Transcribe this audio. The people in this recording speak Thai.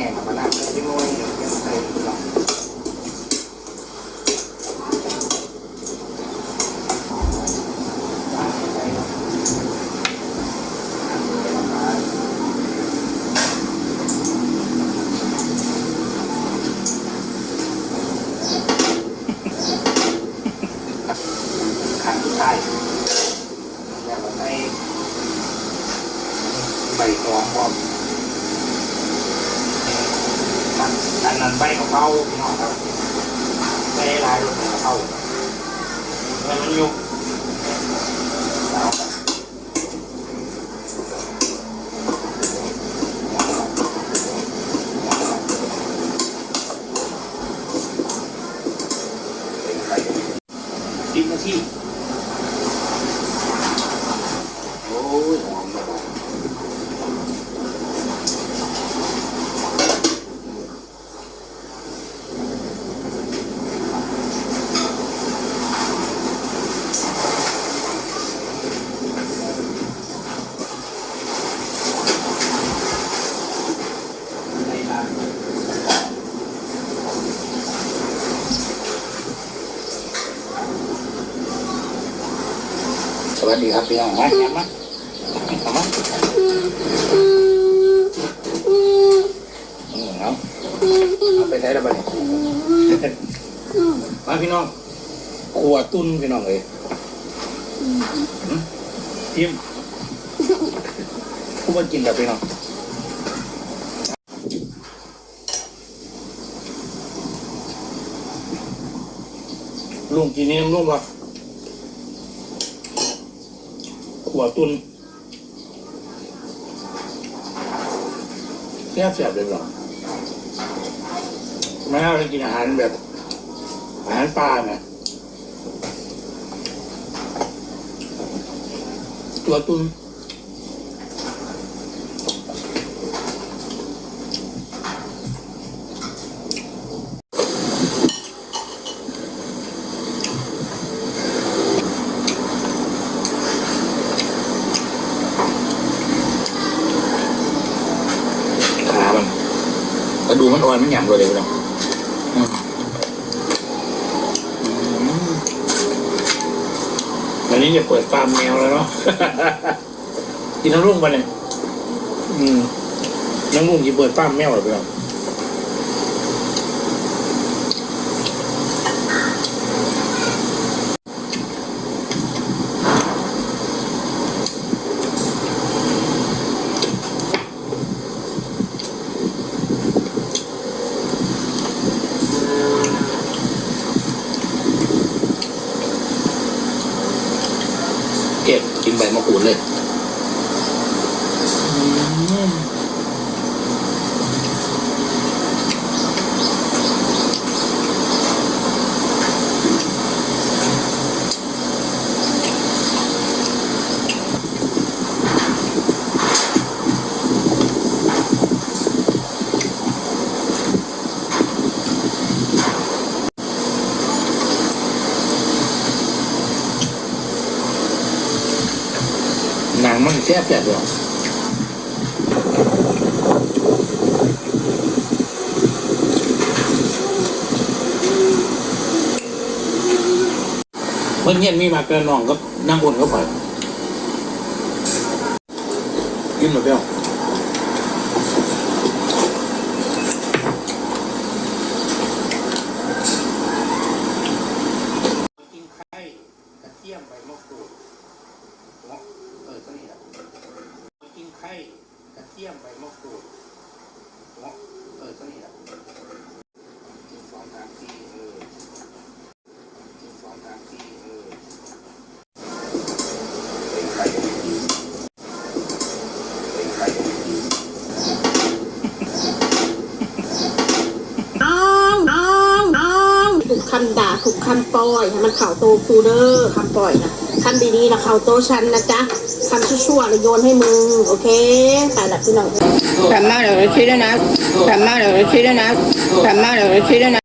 ง่กับมะนาวที่น้อยเดี๋ยวใส่ลองใช่แล้วก็ใส่ใบตองพร้อม มันอันนั้นใบกะเพราพี่น้อง สวัสดีครับพี่น้องมาแอมมาเอามาอืมเอาเอาไปใช้ระเบิดมาพี่น้องขวตุ้นพี่น้องเลยหืมพิมผู้มากินแบบพี่น้องลุงกินนี่น้ำลุงวะ ขวตุ้นแซ่บแซ่บเลยหรอไม่เอาไปกินอาหารแบบ อาหารปลาไงตัวตุน มันอ่อนมันหยำเลยเลยเนาะอืมอืมวันนี้จะเปิดฟาร์มแมวแล้วเนาะ กินน้ำรุ่งไปเลยอืมน้ำรุ่งจะเปิดฟาร์มแมวเหรอพี่น้อง เก็บกินใบมะกรูดเลย งมันแซ่บแซ่บเลยเมื่อเย็นมีมากระนองก็นั่งบนเขาไปกินหมดแล้วกินไข่กระเทียมใบมะกรูดหัวเออตัวนี้แหละกิน ไข่กระเทียมใบมะกรูดหัวเออตัวนี้แหละหนึ่งสองสามสี่เออหนึ่งสองสามสี่เออเป็นไข่เป็นไข่น้องน้องน้องถูกคำด่าถูกคำปล่อยให้มันเข่าโตฟูเดอร์คำปล่อยนะ ทำดีๆนะเขาโตชันนะจ๊ะทำชั่วๆเลยโยนให้มึง โอเคตายละพี่น้องทำมากเดี๋ยวเราคิดแล้วนะทำมากเดี๋ยวเราคิดแล้วนะทำมากเดี๋ยวเราคิดแล้วนะ